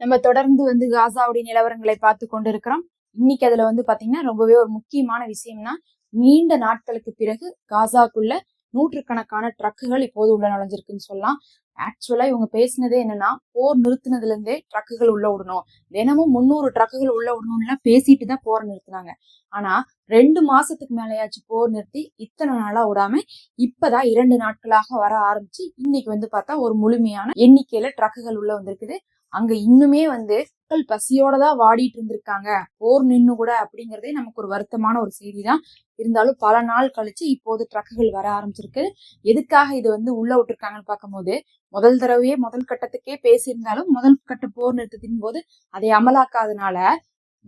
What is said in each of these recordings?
நம்ம தொடர்ந்து வந்து காசாவுடைய நிலவரங்களை பார்த்து கொண்டிருக்கிறோம். இன்னைக்கு அதுல வந்து பாத்தீங்கன்னா ரொம்பவே ஒரு முக்கியமான விஷயம்னா நீண்ட நாட்களுக்கு பிறகு காசாக்குள்ள நூற்றுக்கணக்கான ட்ரக்குகள் இப்போது உள்ள நுழைஞ்சிருக்குன்னு சொல்லலாம். ஆக்சுவலா இவங்க பேசினதே என்னன்னா போர் நிறுத்தினதுல இருந்தே ட்ரக்குகள் உள்ள விடணும் தினமும் முந்நூறு ட்ரக்குகள் உள்ள விடணும்லாம் பேசிட்டு தான் போர் நிறுத்தினாங்க. ஆனா ரெண்டு மாசத்துக்கு மேலேயாச்சு போர் நிறுத்தி இத்தனை நாளா விடாம இப்பதான் இரண்டு நாட்களாக வர ஆரம்பிச்சு இன்னைக்கு வந்து பார்த்தா ஒரு முழுமையான எண்ணிக்கையில ட்ரக்குகள் உள்ள வந்திருக்குது. அங்க இன்னுமே வந்து மக்கள் பசியோட தான் வாடிட்டு இருந்திருக்காங்க. போர் நின்னு கூட அப்படிங்கறதே நமக்கு ஒரு வருத்தமான ஒரு செய்தி தான் இருந்தாலும் பல நாள் கழிச்சு இப்போது ட்ரக்குகள் வர ஆரம்பிச்சிருக்கு. எதுக்காக இது வந்து உள்ள விட்டுருக்காங்கன்னு பார்க்கும்போது முதல் தடவையே முதல் கட்டத்துக்கே பேசியிருந்தாலும் முதல் கட்ட போர் நிறுத்தத்தின் போது அதை அமலாக்காதனால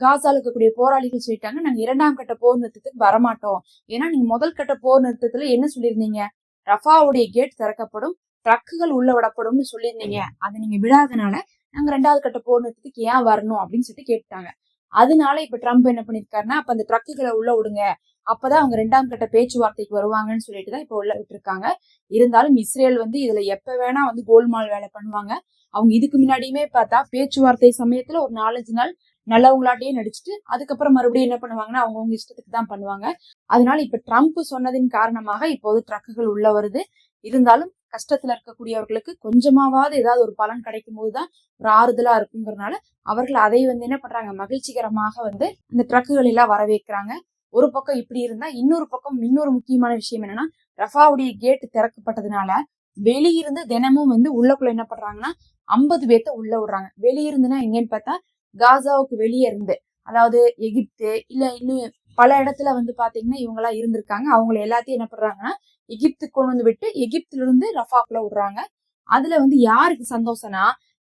காசால இருக்கக்கூடிய போராளிகள் சொல்லிட்டாங்க நாங்க இரண்டாம் கட்ட போர் நிறுத்தத்துக்கு வரமாட்டோம். ஏன்னா நீங்க முதல் கட்ட போர் நிறுத்தத்துல என்ன சொல்லியிருந்தீங்க? ரஃபாவுடைய கேட் திறக்கப்படும் ட்ரக்குகள் உள்ள விடப்படும்னு சொல்லியிருந்தீங்க. அதை நீங்க விடாதனால நாங்கள் ரெண்டாவது கட்ட போர் நிறுத்தத்துக்கு ஏன் வரணும் அப்படின்னு சொல்லிட்டு கேட்டாங்க அதனால இப்ப ட்ரம்ப் என்ன பண்ணிருக்காருன்னா அப்ப அந்த ட்ரக்குகளை உள்ள விடுங்க. அப்பதான் அவங்க ரெண்டாம் கட்ட பேச்சுவார்த்தைக்கு வருவாங்கன்னு சொல்லிட்டு தான் இப்ப உள்ள விட்டுருக்காங்க. இருந்தாலும் இஸ்ரேல் வந்து இதுல எப்ப வேணா வந்து கோல்மால் வேலை பண்ணுவாங்க. அவங்க இதுக்கு முன்னாடியுமே பார்த்தா பேச்சுவார்த்தை சமயத்துல ஒரு நாலஞ்சு நாள் நல்லவங்களாட்டே நடிச்சுட்டு அதுக்கப்புறம் மறுபடியும் என்ன பண்ணுவாங்கன்னா அவங்கவுங்க இஷ்டத்துக்கு தான் பண்ணுவாங்க. அதனால இப்ப ட்ரம்ப் சொன்னதின் காரணமாக இப்போது ட்ரக்குகள் உள்ள வருது. இருந்தாலும் கஷ்டத்துல இருக்கக்கூடியவர்களுக்கு கொஞ்சமாவது ஏதாவது ஒரு பலன் கிடைக்கும் போதுதான் ஒரு ஆறுதலா இருக்குங்கிறனால அவர்கள் அதை வந்து என்ன பண்றாங்க? மகிழ்ச்சிகரமாக வந்து இந்த ட்ரக்குகள் எல்லாம் வரவேற்கிறாங்க. ஒரு பக்கம் இப்படி இருந்தா இன்னொரு பக்கம் இன்னொரு முக்கியமான விஷயம் என்னன்னா ரஃபாவுடைய கேட் திறக்கப்பட்டதுனால வெளியிருந்து தினமும் வந்து உள்ளக்குள்ள என்ன பண்றாங்கன்னா ஐம்பது பேர்த்த உள்ள விடுறாங்க. வெளியிருந்துன்னா எங்கன்னு பார்த்தா காசாவுக்கு வெளியே இருந்து அதாவது எகிப்து இல்ல இன்னும் பல இடத்துல வந்து பாத்தீங்கன்னா இவங்களா இருந்திருக்காங்க. அவங்களை எல்லாத்தையும் என்ன பண்றாங்கன்னா எகிப்துக்கு கொண்டு வந்து விட்டு எகிப்துல இருந்து ரஃபாக்குள்ள விடுறாங்க. அதுல வந்து யாருக்கு சந்தோஷம்னா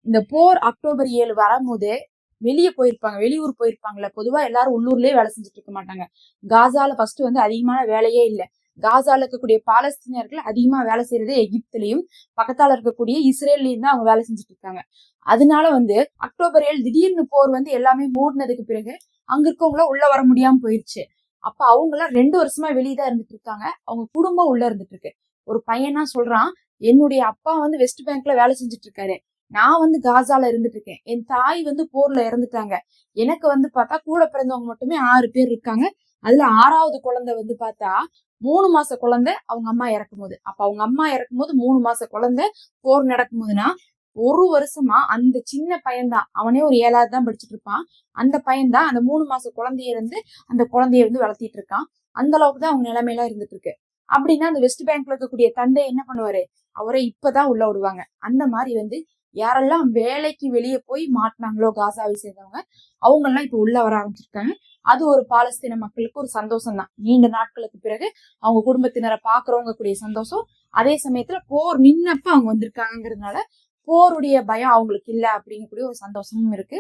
இந்த போர் அக்டோபர் ஏழு வரும்போது வெளியே போயிருப்பாங்க. வெளியூர் போயிருப்பாங்கல்ல. பொதுவா எல்லாரும் உள்ளூர்லயே வேலை செஞ்சுட்டு இருக்க மாட்டாங்க. காசால ஃபர்ஸ்ட் வந்து அதிகமான வேலையே இல்லை. காசால இருக்கக்கூடிய பாலஸ்தீனியர்கள் அதிகமா வேலை செய்யறது எகிப்துலயும் பக்கத்தால இருக்கக்கூடிய இஸ்ரேல்லையும் தான் அவங்க வேலை செஞ்சுட்டு இருக்காங்க அதனால வந்து அக்டோபர் ஏழு திடீர்னு போர் வந்து எல்லாமே மூடினதுக்கு பிறகு அங்க இருக்கவங்கள உள்ள வர முடியாம போயிருச்சு. அப்ப அவங்க எல்லாம் ரெண்டு வருஷமா வெளியே தான் இருந்துட்டு இருக்காங்க அவங்க குடும்பம் உள்ள இருந்துட்டு இருக்கு ஒரு பையனா சொல்றான் என்னுடைய அப்பா வந்து வெஸ்ட் பேங்க்ல வேலை செஞ்சுட்டு இருக்காரு நான் வந்து காசால இருந்துட்டு இருக்கேன் என் தாய் வந்து போர்ல இறந்துட்டாங்க. எனக்கு வந்து பார்த்தா கூட பிறந்தவங்க மட்டுமே ஆறு பேர் இருக்காங்க. அதுல ஆறாவது குழந்தை வந்து பார்த்தா மூணு மாச குழந்தை அவங்க அம்மா இறக்கும் போது அப்ப அவங்க அம்மா இறக்கும் போது மூணு மாச குழந்தை போர் நடக்கும் போதுன்னா ஒரு வருஷமா அந்த சின்ன பையன்தான் அவனே ஒரு ஏழாவது தான் படிச்சுட்டு இருப்பான். அந்த பையன்தான் அந்த மூணு மாச குழந்தைய இருந்து அந்த குழந்தைய வந்து வளர்த்திட்டு இருக்கான். அந்த அளவுக்கு தான் அவங்க நிலைமையெல்லாம் இருந்துட்டு இருக்கு. அப்படின்னா அந்த வெஸ்ட் பேங்க்ல இருக்கக்கூடிய தந்தை என்ன பண்ணுவாரு? அவரை இப்பதான் உள்ள விடுவாங்க. அந்த மாதிரி வந்து யாரெல்லாம் வேலைக்கு வெளியே போய் மாட்டினாங்களோ காசாவை சேர்ந்தவங்க அவங்க எல்லாம் இப்ப உள்ள வர ஆரம்பிச்சிருக்காங்க. அது ஒரு பாலஸ்தீன மக்களுக்கு ஒரு சந்தோஷம் தான் நீண்ட நாட்களுக்கு பிறகு அவங்க குடும்பத்தினரை பாக்குறவங்க கூடிய சந்தோஷம். அதே சமயத்துல போர் நின்னப்ப அவங்க வந்திருக்காங்கிறதுனால போருடைய பயம் அவங்களுக்கு இல்லை அப்படிங்கக்கூடிய ஒரு சந்தோஷமும் இருக்கு.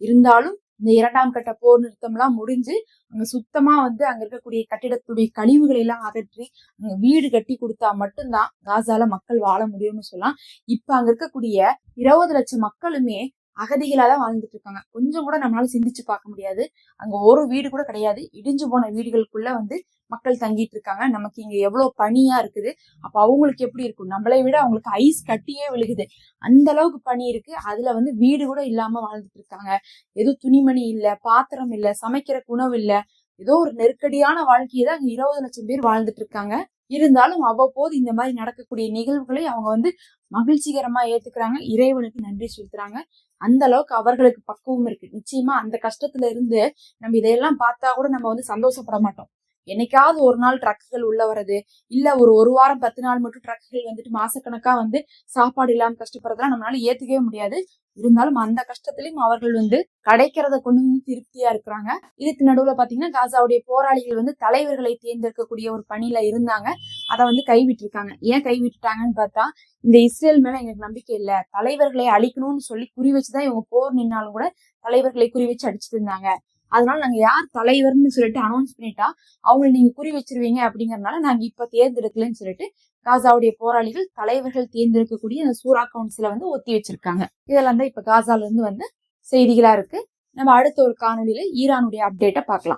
இருந்தாலும் இந்த இரண்டாம் கட்ட போர் நிறுத்தம்லாம் முடிஞ்சு அங்க சுத்தமா வந்து அங்க இருக்கக்கூடிய கட்டிடத்துடைய கழிவுகளை எல்லாம் அகற்றி அங்க வீடு கட்டி கொடுத்தா மட்டும்தான் காசால மக்கள் வாழ முடியும்னு சொல்லலாம். இப்ப அங்க இருக்கக்கூடிய இருபது லட்சம் மக்களுமே அகதிகளாக தான் வாழ்ந்துட்டு இருக்காங்க கொஞ்சம் கூட நம்மளால சிந்திச்சு பார்க்க முடியாது. அங்க ஒரு வீடு கூட கிடையாது. இடிஞ்சு போன வீடுகளுக்குள்ள வந்து மக்கள் தங்கிட்டு இருக்காங்க நமக்கு இங்க எவ்வளவு பனியா இருக்குது. அப்ப அவங்களுக்கு எப்படி இருக்கும்? நம்மளை விட அவங்களுக்கு ஐஸ் கட்டியே விழுகுது. அந்த அளவுக்கு பனி இருக்கு. அதுல வந்து வீடு கூட இல்லாம வாழ்ந்துட்டு இருக்காங்க எதுவும் துணிமணி இல்ல பாத்திரம் இல்ல சமைக்கிற உணவு இல்ல. ஏதோ ஒரு நெருக்கடியான வாழ்க்கையை தான் அங்க இருபது லட்சம் பேர் வாழ்ந்துட்டு இருக்காங்க இருந்தாலும் அவ்வப்போது இந்த மாதிரி நடக்கக்கூடிய நிகழ்வுகளை அவங்க வந்து மகிழ்ச்சிகரமா ஏத்துக்கிறாங்க. இறைவனுக்கு நன்றி செலுத்துறாங்க. அந்த அளவுக்கு அவர்களுக்கு பக்குவம் இருக்கு. நிச்சயமா அந்த கஷ்டத்துல இருந்து நம்ம இதையெல்லாம் பார்த்தா கூட நம்ம வந்து சந்தோஷப்பட மாட்டோம். என்னைக்காவது ஒரு நாள் ட்ரக்குகள் உள்ள வர்றது இல்ல ஒரு ஒரு வாரம் பத்து நாள் மட்டும் ட்ரக்குகள் வந்துட்டு மாசக்கணக்கா வந்து சாப்பாடு இல்லாம கஷ்டப்படுறதெல்லாம் நம்மளால ஏத்துக்கவே முடியாது. இருந்தாலும் அந்த கஷ்டத்திலையும் அவர்கள் வந்து கிடைக்கிறத கொண்டு வந்து திருப்தியா இருக்கிறாங்க. இதுக்கு நடுவுல பாத்தீங்கன்னா காசாவுடைய போராளிகள் வந்து தலைவர்களை தேர்ந்தெடுக்கக்கூடிய ஒரு பணியில இருந்தாங்க. அதை வந்து கைவிட்டிருக்காங்க. ஏன் கைவிட்டுட்டாங்கன்னு பார்த்தா இந்த இஸ்ரேல் மேல எங்களுக்கு நம்பிக்கை இல்ல. தலைவர்களை அழிக்கணும்னு சொல்லி குறி வச்சுதான் இவங்க போர் நின்னாலும் கூட தலைவர்களை குறி வச்சு அடிச்சிட்டு இருந்தாங்க. அதனால நாங்க யார் தலைவர்னு சொல்லிட்டு அனௌன்ஸ் பண்ணிட்டா அவங்களை நீங்க குறி வச்சிருவீங்க அப்படிங்கறதுனால நாங்க இப்ப தேர்ந்தெடுக்கலன்னு சொல்லிட்டு காசாவுடைய போராளிகள் தலைவர்கள் தேர்ந்தெடுக்கக்கூடிய அந்த சூரா கவுன்சில வந்து ஒத்தி வச்சிருக்காங்க. இதெல்லாம் தான் இப்ப காசால இருந்து வந்து செய்திகளா இருக்கு. நம்ம அடுத்த ஒரு காணொலியில ஈரானுடைய அப்டேட்டை பார்க்கலாம்.